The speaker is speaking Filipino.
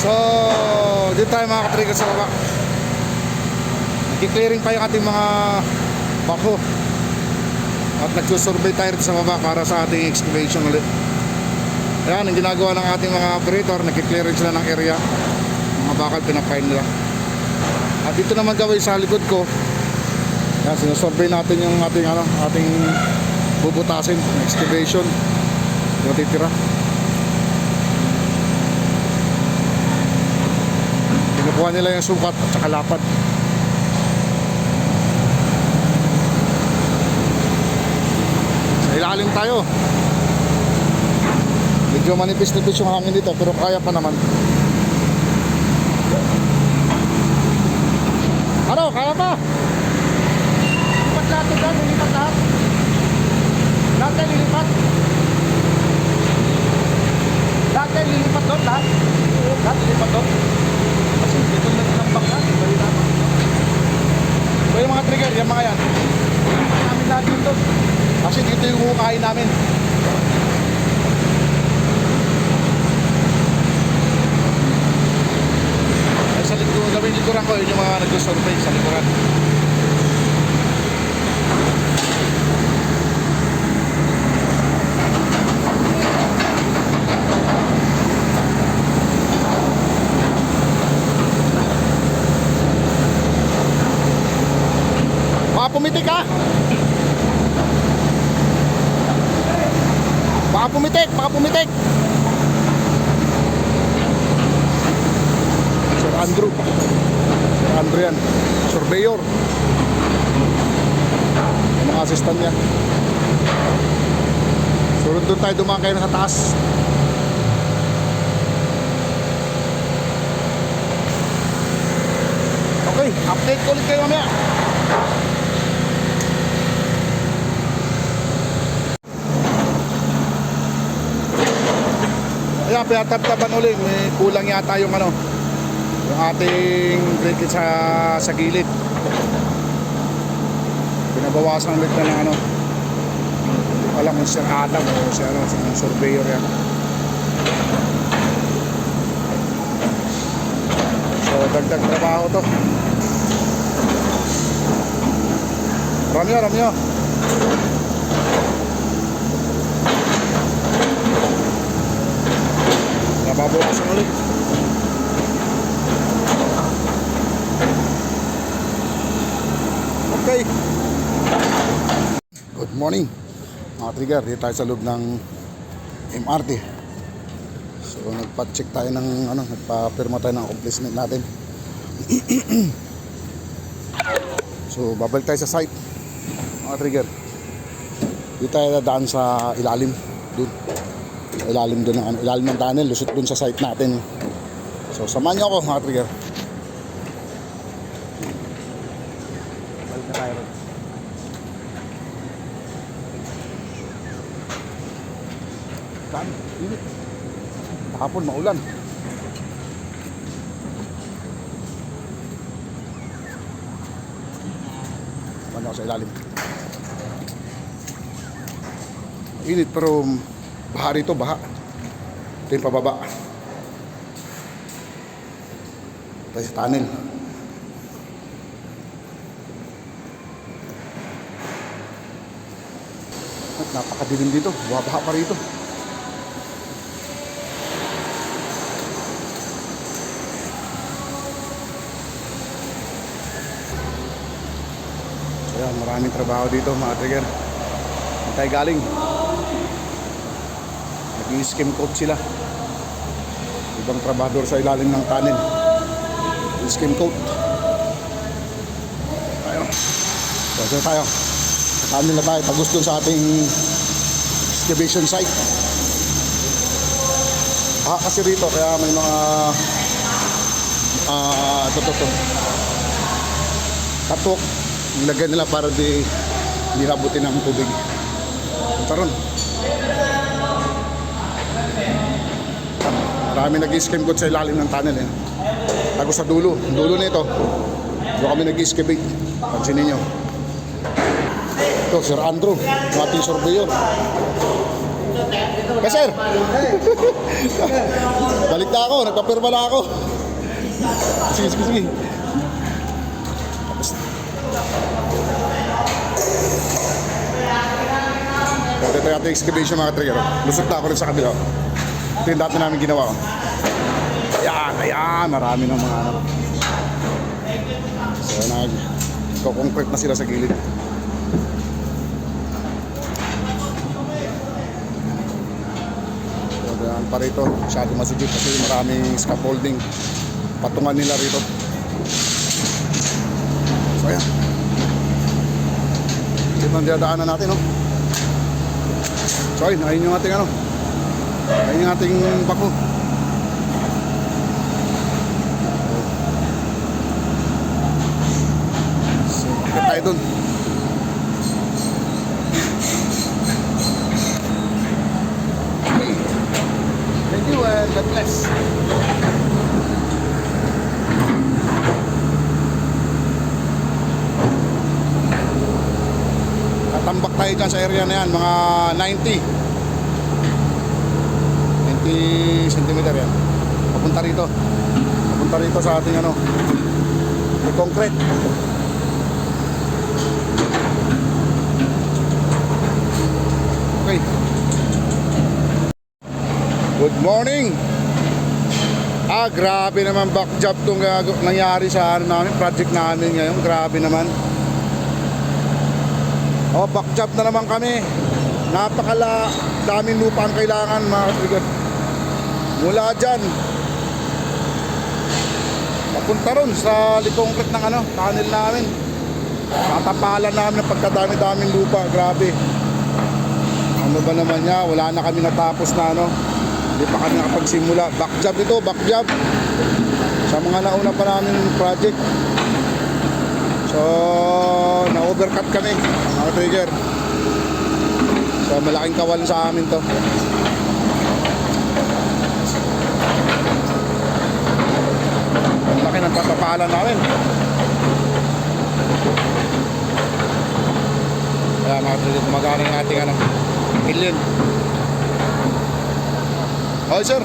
So, dito tayo mga katrigger sa baba. Nag-clearing pa yung ating mga bako. At nagsusurvey tayo sa baba para sa ating excavation ulit. Ayan, ang ginagawa ng ating mga operator, nag-clearing sila ng area. Mga bakal, pinapain nila. At dito naman gawin sa likod ko, yan, sinusurvey natin yung ating, ano, ating bubutasin, excavation. Yung Kinukuha nila yung sukat at saka lapad. Sa ilalim tayo. Medyo manipis-nipis yung hangin dito pero kaya pa naman. Ano? Kaya pa? Lipat lahat ito dyan, lilipat lahat. Lahat tayo lilipat. Lahat tayo lilipat doon, lahat. Lahat lilipat doon. Kasi dito na tinambak na, bali naman. So yung mga trigger, yung mga yan. Kaya namin lahat dito. Kasi hukain namin. Ay, sa likuran, gawin likuran ko, yun yung mga nag-survey sa likuran. Baka pumitik ha? Baka pumitik, baka pumitik. Sir Andrew. Sir Andrew yan. Surveyor. Yung mga assistant niya. Sunod doon tayo dumakay na sa taas. Okay, update ko ulit kayo mamaya. Ayan, pinataptaban uli. May kulang yata yung ano, yung ating brake sa, sa gilid. Pinabawasan ulit na ng ano. Hindi ko alam kung Sir Adam o si ano, si surveyor yan. So, dagdag trabaho to. Ramyo, Ramyo. Nababawasan ulit. Okay. Good morning. Mga trigger, dito tayo sa loob ng MRT. So, nagpa-check tayo ng, ano, nagpa-firma tayo ng accomplishment natin. so, babalik tayo sa site. Mga trigger. Dito tayo dadaan sa ilalim. Doon. Ilalim doon ng, ano, ilalim ng tunnel. Lusot doon sa site natin. So, samahan niyo ako, mga trigger. Balik na tayo. Saan? Init. Kahapon, maulan. Samahan niyo ako sa ilalim. Init pero baha rito, baha. Ito yung pababa. Tayo sa tunnel. At napakadilim dito. Bumabaha pa rito. Ayan, maraming trabaho dito mga trigger. Saan tayo galing? Nag-skim coat sila. Ibang trabador sa ilalim ng tunnel. Skim coat. Tayo. So, tayo. Sa tunnel na tayo. Pagos dun sa ating excavation site. Ah, kasi rito kaya may mga ah, ito, ito. Katok. Nilagay nila para di hindi nabutin ng tubig. Punta Marami nag-escape sa ilalim ng tunnel eh. Tago sa dulo. Dulo nito. Doon kami nag-excavate. Pansinin nyo. Ito, Sir Andrew, ating surveyor. Yes, sir. Balik na ako, nagpapirma na ako. Sige, sige, sige. Ito yung ating excavation mga trigger. Lusot na ako rin sa kabila. Ito yung dati namin ginawa. Ayan, ayan, marami ng mga ano. So, nag concrete na sila sa gilid. So, daan pa rito, masyado masigit kasi maraming scaffolding. Patungan nila rito. So, ayan. Ito ang dinadaanan natin, no? So, ayun, ayun yung ating ano. Ayun yung ating bako. So, ikot tayo dun. Thank you and God bless. Tatambak tayo dyan sa area na yan, mga 90. 90 centimeter yan. Papunta rito. Papunta rito sa ating ano, may concrete. Okay. Good morning. Ah, grabe naman back job tong gag- nangyari sa ano namin, project namin ngayon. Grabe naman. Oh, back job na naman kami. Napakala daming lupa ang kailangan mga katrigan. Mula dyan. Papunta ron sa likongkret ng ano, tunnel namin. Tatapalan namin ng pagkadami-daming lupa. Grabe. Ano ba naman niya? Wala na kami natapos na ano. Hindi pa kami nakapagsimula. Back job ito, back job. Sa mga nauna pa namin project. So, na-overcut kami, mga trigger. So, malaking kawalan sa amin to. Patapalan namin. Kaya mga trigger, gumagana yung ating ano, million. Okay, sir.